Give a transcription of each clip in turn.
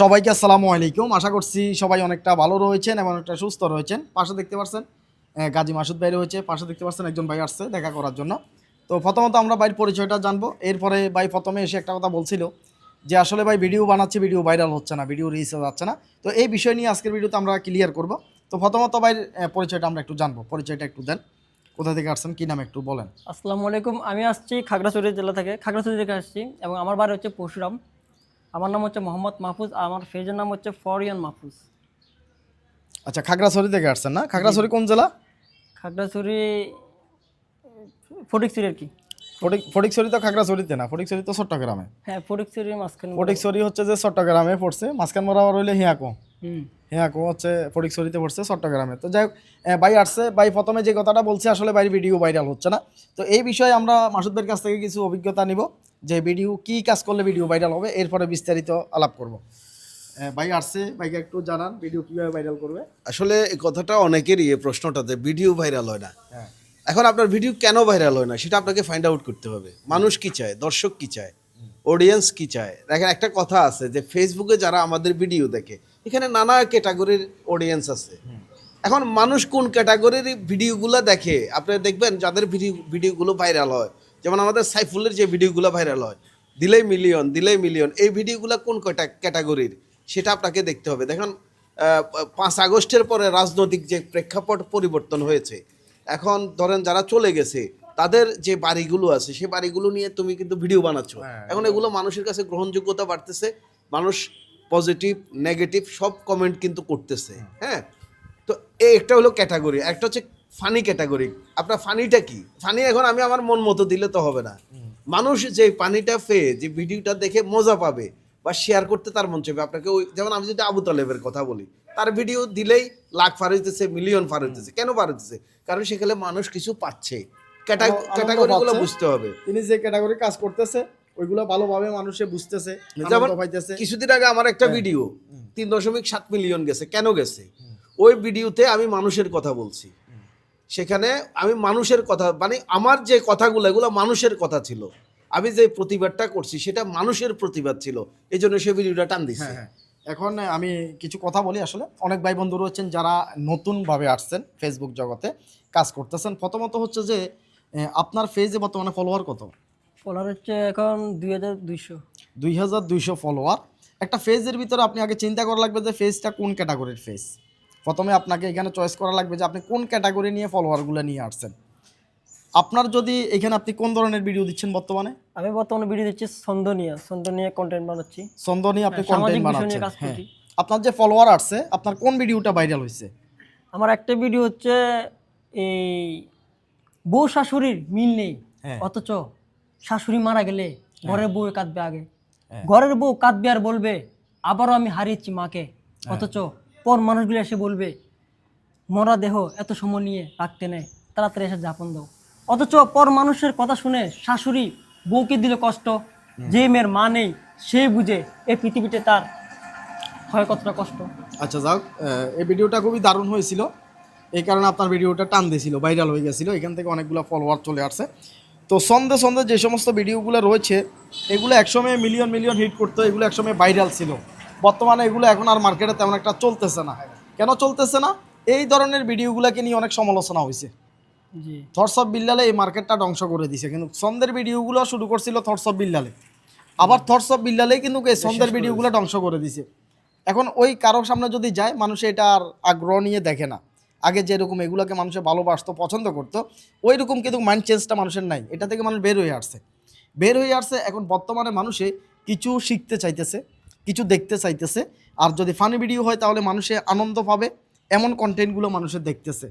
সবাইকে আসসালামু আলাইকুম। আশা করছি সবাই অনেকটা ভালো রয়েছেন এবং অনেকটা সুস্থ রয়েছেন। পাশে দেখতে পাচ্ছেন গাজী মাসুদ ভাই রয়েছে। পাশে দেখতে পাচ্ছেন একজন ভাই আসছে দেখা করার জন্য। তো প্রথমত আমরা ভাইয়ের পরিচয়টা জানব। এরপরে ভাই প্রথমে এসে একটা কথা বলছিল যে আসলে ভাই ভিডিও বানাচ্ছে, ভিডিও ভাইরাল হচ্ছে না, ভিডিও রিচ যাচ্ছে না। তো এই বিষয় নিয়ে আজকের ভিডিওতে আমরা ক্লিয়ার করব। তো প্রথমত ভাইয়ের পরিচয়টা আমরা একটু জানব। পরিচয়টা একটু দেন। কোথা থেকে আসছেন, কী নাম একটু বলেন। আসসালামু আলাইকুম। আমি আসছি খাগড়াছড়ি জেলা থেকে। খাগড়াছড়ি থেকে আসছি এবং আমার বাড়ি হচ্ছে পরশুরাম। আমার নাম হচ্ছে মোহাম্মদ মাহফুজ আমার ফেজের নাম হচ্ছে ফরিয়ান মাহফুজ। আচ্ছা খাগড়াছড়ি থেকে আসছেন না? খাগড়াছড়ি কোন জেলা? খাগড়াছড়ি ফটিকছড়ি আর কি। ফটিক ফটিকছড়ি তো খাগড়াছড়িতে না ফটিকছড়ি তো চট্টগ্রামে। হ্যাঁ ফটিকছড়ির মাঝখানে। ফটিকছড়ি হচ্ছে যে চট্টগ্রামে পড়ছে মাঝখান বরাবর হইলে হিয়াকো। হুম। হিয়াকো হচ্ছে ফটিকছড়িতে পড়ছে চট্টগ্রামে। তো যাই হোক ভাই আসছে। ভাই প্রথমে যে কথাটা বলছে আসলে ভাই ভিডিও ভাইরাল হচ্ছে না। তো এই বিষয়ে আমরা মাসুদ ভাইয়ের কাছ থেকে কিছু অভিজ্ঞতা নিব যে ভিডিও কি কাজ করলে ভিডিও ভাইরাল হবে এরপরে বিস্তারিত আলাপ করব। ভাই আসছে ভাইকে একটু জানান ভিডিও কীভাবে ভাইরাল করবে। আসলে এই কথাটা অনেকেরই এই প্রশ্নটাতে ভিডিও ভাইরাল হয় না। হ্যাঁ। এখন আপনার ভিডিও কেন ভাইরাল হয় না সেটা আপনাকে ফাইন্ড আউট করতে হবে। মানুষ কি চায়? দর্শক কি চায়? অডিয়েন্স কি চায়? দেখেন একটা কথা আছে যে ফেসবুকে যারা আমাদের ভিডিও দেখে এখানে নানা ক্যাটাগরির অডিয়েন্স আছে। এখন মানুষ কোন ক্যাটাগরির ভিডিওগুলো দেখে? আপনি দেখবেন যাদের ভিডিও ভিডিওগুলো ভাইরাল হয় যেমন আমাদের সাইফুলের যে ভিডিওগুলো ভাইরাল হয় দিলেই মিলিয়ন দিলেই মিলিয়ন এই ভিডিওগুলো কোন কয়টা ক্যাটাগরির সেটা আপনাকে দেখতে হবে। দেখুন আহ, পাঁচ আগস্টের পরে রাজনৈতিক যে প্রেক্ষাপট পরিবর্তন হয়েছে এখন ধরেন যারা চলে গেছে তাদের যে বাড়িগুলো আছে সে বাড়িগুলো নিয়ে তুমি কিন্তু ভিডিও বানাচ্ছ। এখন এগুলো মানুষের কাছে গ্রহণযোগ্যতা বাড়তেছে। মানুষ পজিটিভ নেগেটিভ সব কমেন্ট কিন্তু করতেছে। হ্যাঁ? তো এই একটা হলো ক্যাটাগরি একটা হচ্ছে ফানি ক্যাটাগরি আপনার ফানিটা কি? ফানি এখন আমি আমার মন মতো দিলে তো হবে না। মানুষ যে পানিটা পেয়ে যে ভিডিওটা দেখে মজা পাবে বা শেয়ার করতে তার মন চাইবে। আপনাকে ওই যেমন আমি যদি আবু তালেবের কথা বলি তার ভিডিও দিলেই লাখ ফার হইতেছে মিলিয়ন পার হইতেছে। কেন পার হইতেছে? কারণ সেখানে মানুষ কিছু পাচ্ছে। ক্যাটাগরিগুলো বুঝতে হবে। তিনি যে ক্যাটাগরি কাজ করতেছে ওইগুলো ভালোভাবে মানুষে বুঝতেছে যেমন পাইতেছে। কিছুদিন আগে আমার একটা ভিডিও তিন দশমিক সাত মিলিয়ন গেছে কেন গেছে? ওই ভিডিওতে আমি মানুষের কথা বলছি। সেখানে আমি মানুষের কথা মানে আমার যে কথাগুলো এগুলো মানুষের কথা ছিল। আমি যে প্রতিবাদটা করছি সেটা মানুষের প্রতিবাদ ছিল। এই জন্য সে ভিডিওটা টান দিচ্ছে হ্যাঁ, হ্যাঁ। এখন আমি কিছু কথা বলি আসলে। অনেক ভাই বন্ধু রয়েছেন যারা নতুনভাবে আসছেন ফেসবুক জগতে কাজ করতেছেন। প্রথমত হচ্ছে যে আপনার ফেজে বর্তমানে ফলোয়ার কত? ফলোয়ার হচ্ছে এখন দুই হাজার দুইশো। দুই হাজার দুইশো ফলোয়ার একটা ফেজের ভিতরে আপনি আগে চিন্তা করা লাগবে যে ফেজটা কোন ক্যাটাগরির ফেজ প্রথমে আপনাকে এখানে চয়েস করা লাগবে যে আপনি কোন ক্যাটাগরি নিয়ে ফলোয়ারগুলো নিয়ে আসছেন। আপনার যদি এখানে আপনি কোন ধরনের ভিডিও দিচ্ছেন বর্তমানে? আমি বর্তমানে ভিডিও দিচ্ছি ছন্দ নিয়ে ছন্দ নিয়ে কন্টেন্ট বানাচ্ছি। ছন্দ নিয়ে আপনি হ্যাঁ, কন্টেন্ট বানাচ্ছেন। হ্যাঁ। আপনার যে ফলোয়ার আসছে আপনার কোন ভিডিওটা ভাইরাল হয়েছে? আমার একটা ভিডিও হচ্ছে এই বউ শাশুড়ির মিল নেই। হ্যাঁ। অথচ শাশুড়ি মারা গেলে ঘরের বউ কাঁদবে আগে। হ্যাঁ। ঘরের বউ কাঁদবে আর বলবে আবারও আমি হারিয়েছি মাকে। হ্যাঁ। অথচ পর মানুষগুলো এসে বলবে মরা দেহ এত সময় নিয়ে রাখতে নেয় তাড়াতাড়ি এসে যাপন দাও। অথচ পর মানুষের কথা শুনে শাশুড়ি বউকে দিলে কষ্ট। যে মেয়ের মা নেই সে বুঝে এই পৃথিবীতে তার হয় কতটা কষ্ট। আচ্ছা যাক এই ভিডিওটা খুবই দারুণ হয়েছিল। এই কারণে আপনার ভিডিওটা টান দিয়েছিল ভাইরাল হয়ে গেছিল। এখান থেকে অনেকগুলো ফলোয়ার চলে আসছে। তো সন্ধে সন্ধে যে সমস্ত ভিডিওগুলো রয়েছে এগুলো একসময় মিলিয়ন মিলিয়ন হিট করতো এগুলো একসময় ভাইরাল ছিল। বর্তমানে এগুলো এখন আর মার্কেটে তেমন একটা চলতেছে না। কেন চলতেছে না? এই ধরনের ভিডিওগুলোকে নিয়ে অনেক সমালোচনা হয়েছে। জি। থটসঅফ বিল্লালে এই মার্কেটটা ধ্বংস করে দিছে। কিন্তু সন্ধ্যের ভিডিওগুলো শুরু করছিল থটস অফ বিল্লালে আবার থটস অফ বিল্লালেই কিন্তু এই সন্ধ্যের ভিডিওগুলো ধ্বংস করে দিছে। এখন ওই কারোর সামনে যদি যায় মানুষ এটা আর আগ্রহ নিয়ে দেখে না। আগে যেরকম এগুলোকে মানুষে ভালোবাসতো পছন্দ করতো ওই রকম কিন্তু মাইন্ড চেঞ্জটা মানুষের নাই। এটা থেকে মানুষ বের হয়ে আসছে। বের হয়ে আসছে এখন বর্তমানে মানুষে কিছু শিখতে চাইতেছে কিছু দেখতে চাইতেছে আর যদি ফানি ভিডিও হয় তাহলে মানুষে আনন্দ পাবে এমন কন্টেন্টগুলো মানুষের দেখতেছে।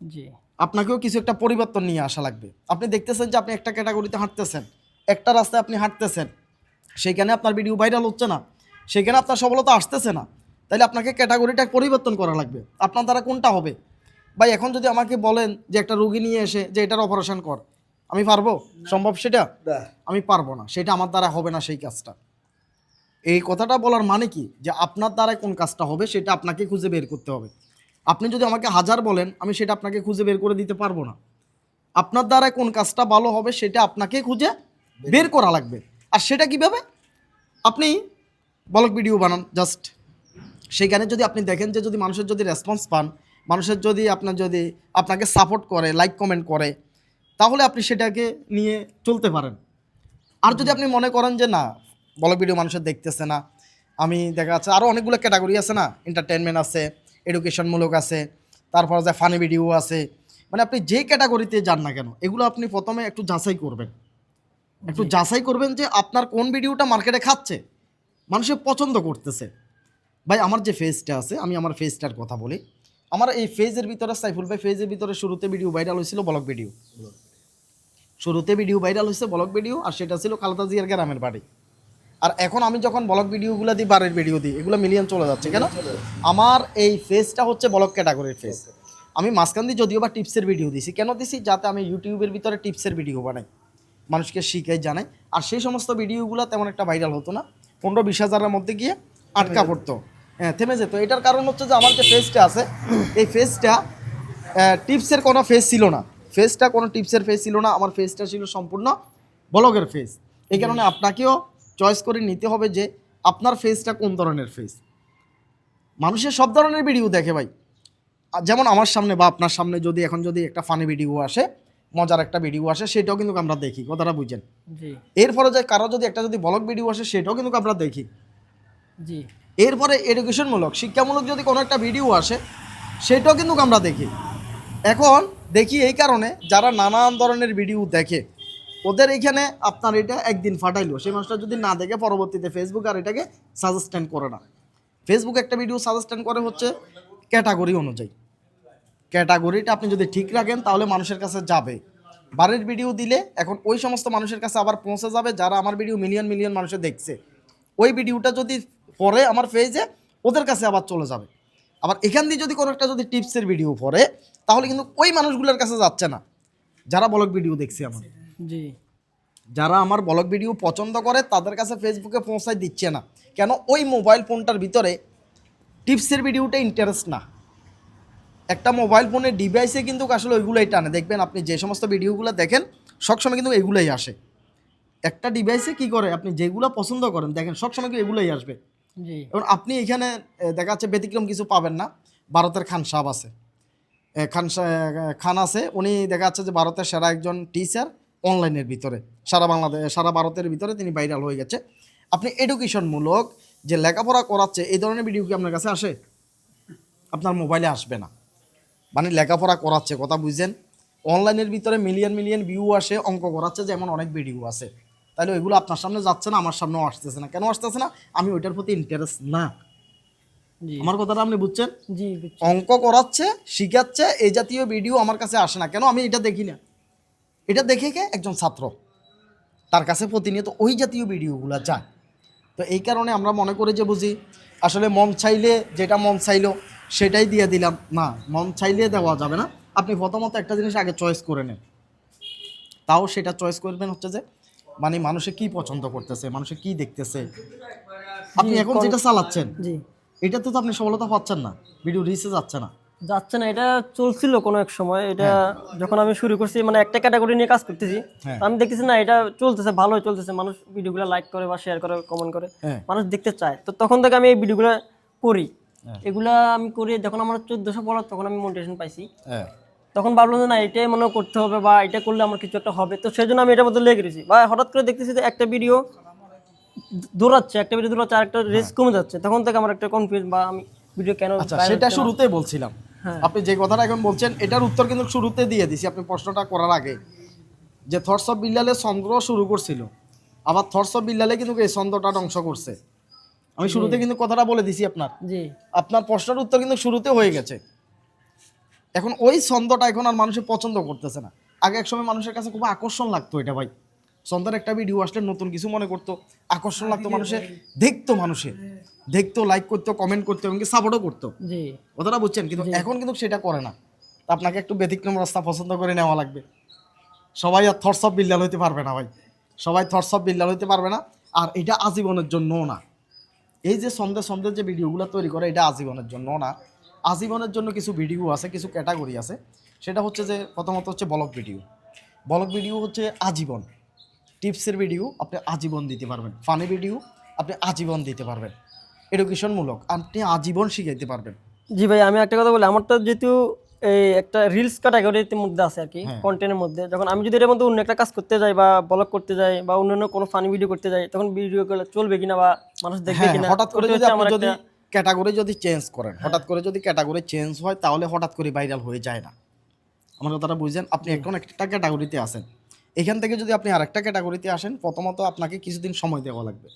জি। আপনাকেও কিছু একটা পরিবর্তন নিয়ে আসা লাগবে। আপনি দেখতেছেন যে আপনি একটা ক্যাটাগরিতে হাঁটতেছেন একটা রাস্তায় আপনি হাঁটতেছেন সেইখানে আপনার ভিডিও ভাইরাল হচ্ছে না সেখানে আপনার সফলতা আসতেছে না। তাহলে আপনাকে ক্যাটাগরিটা পরিবর্তন করা লাগবে। আপনার দ্বারা কোনটা হবে? ভাই এখন যদি আমাকে বলেন যে একটা রুগী নিয়ে এসে যে এটার অপারেশন কর আমি পারব? সম্ভব সেটা? আমি পারব না। সেটা আমার দ্বারা হবে না সেই কাজটা। এই কথাটা বলার মানে কি? যে আপনার দ্বারা কোন কাজটা হবে সেটা আপনাকে খুঁজে বের করতে হবে। আপনি যদি আমাকে হাজার বলেন আমি সেটা আপনাকে খুঁজে বের করে দিতে পারব না। আপনার দ্বারা কোন কাজটা ভালো হবে সেটা আপনাকে খুঁজে বের করা লাগবে। আর সেটা কীভাবে? আপনি বলক ভিডিও বানান জাস্ট সেখানে যদি আপনি দেখেন যে যদি মানুষের যদি রেসপন্স পান মানুষের যদি আপনার যদি আপনাকে সাপোর্ট করে লাইক কমেন্ট করে তাহলে আপনি সেটাকে নিয়ে চলতে পারেন। আর যদি আপনি মনে করেন যে না ব্লগ ভিডিও মানুষের দেখতেছে না আমি দেখা যাচ্ছে আরও অনেকগুলো ক্যাটাগরি আছে না এন্টারটেনমেন্ট আছে এডুকেশনমূলক আছে তারপর যে ফানি ভিডিও আছে মানে আপনি যে ক্যাটাগরিতে যান না কেন এগুলো আপনি প্রথমে একটু যাচাই করবেন। একটু যাচাই করবেন যে আপনার কোন ভিডিওটা মার্কেটে খাচ্ছে মানুষের পছন্দ করতেছে। ভাই, আমার যে ফেজটা আছে, আমি আমার ফেজটার কথা বলি। আমার এই ফেজের ভিতরে, সাইফুল ভাই ফেজের ভিতরে শুরুতে ভিডিও ভাইরাল হয়েছিল ব্লগ ভিডিও শুরুতে ভিডিও ভাইরাল হয়েছে ব্লগ ভিডিও আর সেটা ছিল খালেদা জিয়ার গ্রামের বাড়ি। আর এখন আমি যখন ব্লগ ভিডিওগুলো দিই বারের ভিডিও দিই, এগুলো মিলিয়ন চলে যাচ্ছে, কেন? আমার এই ফেজটা হচ্ছে ব্লগ ক্যাটাগরির ফেজ আমি মাঝখান দিয়ে যদিও বা টিপসের ভিডিও দিছি, কেন দিছি? যাতে আমি ইউটিউবের ভিতরে টিপসের ভিডিও বানাই, মানুষকে শিখাই, জানাই। আর সেই সমস্ত ভিডিওগুলো তেমন একটা ভাইরাল হতো না। পনেরো বিশ হাজারের মধ্যে গিয়ে আটকা পড়তো। হ্যাঁ থেমে যেত। এটার কারণ হচ্ছে যে আমার যে ফেসটা আছে এই ফেসটা টিপসের কোনো ফেস ছিল না। ফেসটা কোনো টিপসের ফেস ছিল না আমার ফেসটা ছিল সম্পূর্ণ ব্লগের ফেস এই কারণে আপনাকেও চয়েস করে নিতে হবে যে আপনার ফেসটা কোন ধরনের ফেস মানুষের সব ধরনের ভিডিও দেখে ভাই। আর যেমন আমার সামনে বা আপনার সামনে যদি এখন যদি একটা ফানি ভিডিও আসে মজার একটা ভিডিও আসে সেটাও কিন্তু আমরা দেখি কথাটা বুঝছেন? জি। এরপরে যে কারও যদি একটা যদি ব্লগ ভিডিও আসে সেটাও কিন্তু আমরা দেখি। জি। এরপরে এডুকেশনমূলক শিক্ষামূলক যদি কোনো একটা ভিডিও আসে, সেটাও কিন্তু আমরা দেখি। এখন দেখি এই কারণে যারা নানান ধরনের ভিডিও দেখে, ওদের এইখানে আপনার এটা একদিন ফাটাইলো। সেই মানুষটা যদি না দেখে, পরবর্তীতে ফেসবুক আর এটাকে সাজেস্টেন্ড করে না। ফেসবুক একটা ভিডিও সাজেস্টেন্ড করে হচ্ছে ক্যাটাগরি অনুযায়ী। ক্যাটাগরিটা আপনি যদি ঠিক রাখেন, তাহলে মানুষের কাছে যাবে। বাড়ির ভিডিও দিলে এখন ওই সমস্ত মানুষের কাছে আবার পৌঁছে যাবে, যারা আমার ভিডিও মিলিয়ন মিলিয়ন মানুষে দেখছে। ওই ভিডিওটা যদি পরে আমার পেজে ওদের কাছে আবার চলে যাবে। আবার এখান দিয়ে যদি কোনো একটা যদি টিপসের ভিডিও পড়ে তাহলে কিন্তু ওই মানুষগুলোর কাছে যাচ্ছে না। যারা ব্লগ ভিডিও দেখছে আমার। জি। যারা আমার ব্লগ ভিডিও পছন্দ করে তাদের কাছে ফেসবুকে পৌঁছায় দিচ্ছে না। কেন? ওই মোবাইল ফোনটার ভিতরে টিপসের ভিডিওটা ইন্টারেস্ট না। একটা মোবাইল ফোনের ডিভাইসে কিন্তু আসলে ওইগুলোই টানে। দেখবেন আপনি যে সমস্ত ভিডিওগুলো দেখেন সবসময় কিন্তু এগুলোই আসে। একটা ডিভাইসে কি করে? আপনি যেগুলো পছন্দ করেন দেখেন সবসময় কিন্তু এগুলোই আসবে। এবং আপনি এখানে দেখা যাচ্ছে ব্যতিক্রম কিছু পাবেন না। ভারতের খান সাহেব আছে। খান খান আছে, উনি দেখা যাচ্ছে যে ভারতের সেরা একজন টিচার অনলাইনের ভিতরে। সারা বাংলাদেশ সারা ভারতের ভিতরে তিনি ভাইরাল হয়ে গেছে। আপনি এডুকেশনমূলক যে লেখাপড়া করাচ্ছে, এই ধরনের ভিডিও কি আপনার কাছে আসে? আপনার মোবাইলে আসবে না। মানে লেখাপড়া করাচ্ছে, কথা বুঝছেন? অনলাইনের ভিতরে মিলিয়ন মিলিয়ন ভিউ আসে, অঙ্ক করাচ্ছে, যেমন অনেক ভিডিও আছে। তাহলে ওইগুলো আপনার সামনে যাচ্ছে না আমার সামনেও আসতেছে না। কেন আসতেছে না? আমি ওইটার প্রতি ইন্টারেস্ট না। আমার কথাটা আপনি বুঝছেন? জি অঙ্ক করাচ্ছে শিখাচ্ছে এই জাতীয় ভিডিও আমার কাছে আসে না। কেন আমি এটা দেখি না? এটা দেখে কে? একজন ছাত্র। তার কাছে প্রতিনিয়ত ওই জাতীয় ভিডিওগুলো যায়। তো এই কারণে আমরা মনে করি যে বুঝি আসলে মন চাইলে যেটা মন চাইলো সেটাই দিয়ে দিলাম। না মন চাইলে দেওয়া যাবে না। আপনি প্রথমত একটা জিনিস আগে চয়েস করে নেন। তাও সেটা চয়েস করবেন হচ্ছে যে মানে মানুষে কি পছন্দ করতেছে মানুষে কি দেখতেছে? আপনি এখন যেটা চালাচ্ছেন জি। এটাতে তো আপনি সফলতা পাচ্ছেন না ভিডিও রিচে যাচ্ছে না। যাচ্ছে না এটা চলছিল কোনো এক সময় এটা যখন আমি শুরু করছি মানে একটা ক্যাটাগরি নিয়ে কাজ করতেছি হ্যাঁ। আমি দেখতেছি না এটা চলতেছে ভালোই চলতেছে মানুষ ভিডিওগুলো লাইক করে বা শেয়ার করে কমেন্ট করে হ্যাঁ। মানুষ দেখতে চায়। তো তখন থেকে আমি এই ভিডিওগুলো করি। হ্যাঁ। এগুলা আমি করি যখন আমার চোদ্দশো পড়ার তখন আমি মোটিভেশন পাইছি। হ্যাঁ। তখন ভাবলাম যে না এটাই মনে করতে হবে বা এটা করলে আমার কিছু একটা হবে। তো সেই জন্য আমি এটার মধ্যে লেগে গেছি বা হঠাৎ করে দেখতেছি যে একটা ভিডিও দৌড়াচ্ছে একটা ভিডিও দৌড়াচ্ছে আর একটা রেস কমে যাচ্ছে। তখন থেকে আমার একটা কনফিউজ বা আমি ভিডিও কেন আচ্ছা সেটা। শুরুতেই বলছিলাম। হ্যাঁ। আপনি যে কথাটা এখন বলছেন এটার উত্তর কিন্তু শুরুতে দিয়ে দিছি। আপনি প্রশ্নটা করার আগে। যে থর্স অফ বিল্লালে চন্দ্র শুরু করছিল আবার থর্স অফ বিল্লালে কিন্তু এই ছন্দটা ধ্বংস করছে। আমি শুরুতে কিন্তু কথাটা বলে দিছি আপনার। জি। আপনার প্রশ্নের উত্তর কিন্তু শুরুতে হয়ে গেছে। এখন ওই ছন্দটা এখন আর মানুষের পছন্দ করতেছে না। আগে এক সময় মানুষের কাছে খুব আকর্ষণ লাগতো এটা ভাই। ছন্দের একটা ভিডিও আসলে নতুন কিছু মনে করতো আকর্ষণ লাগতো মানুষের দেখতো মানুষে দেখতো লাইক করতো কমেন্ট করতো এমনকি সাপোর্টও করতো। কথাটা বুঝছেন? কিন্তু এখন কিন্তু সেটা করে না। আপনাকে একটু ব্যতিক্রম রাস্তা পছন্দ করে নেওয়া লাগবে। সবাই আর থটস অফ বিল্লাল হইতে পারবে না ভাই। সবাই থটস অফ বিল্লাল হইতে পারবে না। আর এটা আজীবনের জন্যও না। এই যে সন্দেহ সন্দেহ যে ভিডিওগুলো তৈরি করে এটা আজীবনের জন্য না। আজীবনের জন্য কিছু ভিডিও আছে কিছু ক্যাটাগরি আছে। সেটা হচ্ছে যে প্রথমত হচ্ছে ব্লগ ভিডিও ব্লগ ভিডিও হচ্ছে আজীবন। টিপসের ভিডিও আপনি আজীবন দিতে পারবেন। ফানি ভিডিও আপনি আজীবন দিতে পারবেন। এডুকেশনমূলক আপনি আজীবন শিখাইতে পারবেন। জি ভাই আমি একটা কথা বলি আমারটা যেহেতু এই একটা রিলস ক্যাটাগরির মধ্যে আছে আর কি হ্যাঁ। কন্টেন্টের মধ্যে যখন আমি যদি এর মধ্যে অন্য একটা কাজ করতে যাই বা ব্লগ করতে যাই বা অন্যান্য কোনো ফানি ভিডিও করতে যাই তখন ভিডিও চলবে কিনা বা মানুষ দেখবে হ্যাঁ কিনা হঠাৎ করে যদি আমার যদি হ্যাঁ। ক্যাটাগরি যদি চেঞ্জ করেন হঠাৎ করে যদি ক্যাটাগরি চেঞ্জ হয় তাহলে হঠাৎ করে ভাইরাল হয়ে যায় না। আমার কথাটা বুঝছেন? আপনি এখন একটা ক্যাটাগরিতে আসেন এখান থেকে যদি আপনি আরেকটা ক্যাটাগরিতে আসেন প্রথমত আপনাকে কিছুদিন সময় দেওয়া লাগবে।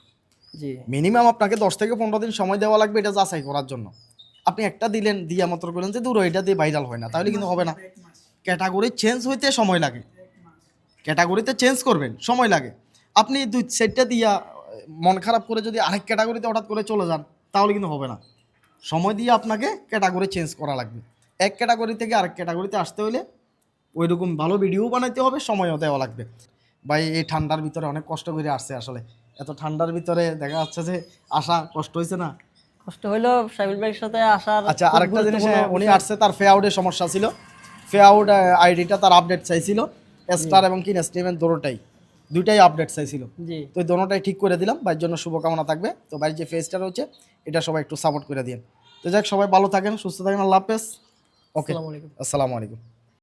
জি। মিনিমাম আপনাকে দশ থেকে পনেরো দিন সময় দেওয়া লাগবে এটা যাচাই করার জন্য। আপনি একটা দিলেন দিয়া মাত্র করলেন যে দূর এটা দিয়ে ভাইরাল হয় না তাহলে কিন্তু হবে না। ক্যাটাগরি চেঞ্জ হইতে সময় লাগে। ক্যাটাগরিতে চেঞ্জ করবেন সময় লাগে। আপনি দুই সেটটা দিয়া মন খারাপ করে যদি আরেক ক্যাটাগরিতে হঠাৎ করে চলে যান তাহলে কিন্তু হবে না। সময় দিয়ে আপনাকে ক্যাটাগরি চেঞ্জ করা লাগবে। এক ক্যাটাগরি থেকে আরেক ক্যাটাগরিতে আসতে হলে ওই রকম ভালো ভিডিও বানাইতে হবে সময়ও দেওয়া লাগবে। ভাই এই ঠান্ডার ভিতরে অনেক কষ্ট করে আসছে আসলে। এত ঠান্ডার ভিতরে দেখা যাচ্ছে যে আসা কষ্ট হয়েছে না। কষ্ট হইল সাইবুল ভাইয়ের সাথে আসার আচ্ছা আরেকটা জিনিস হ্যাঁ, উনি আসছে তার ফে আউটের সমস্যা ছিল। ফে আউট আইডিটা তার আপডেট চাইছিল। স্টার এবং কিন স্টিভেন দুটোটাই দুইটাই আপডেট চাইছিল। তো দোনোটাই ঠিক করে দিলাম। বাড়ির জন্য শুভকামনা থাকবে। তো বাড়ির যে ফেসটা রয়েছে এটা সবাই একটু সাপোর্ট করে দিন তো যাক সবাই ভালো থাকেন সুস্থ থাকেন। আল্লাহ হাফেজ। ওকে আসসালামু আলাইকুম।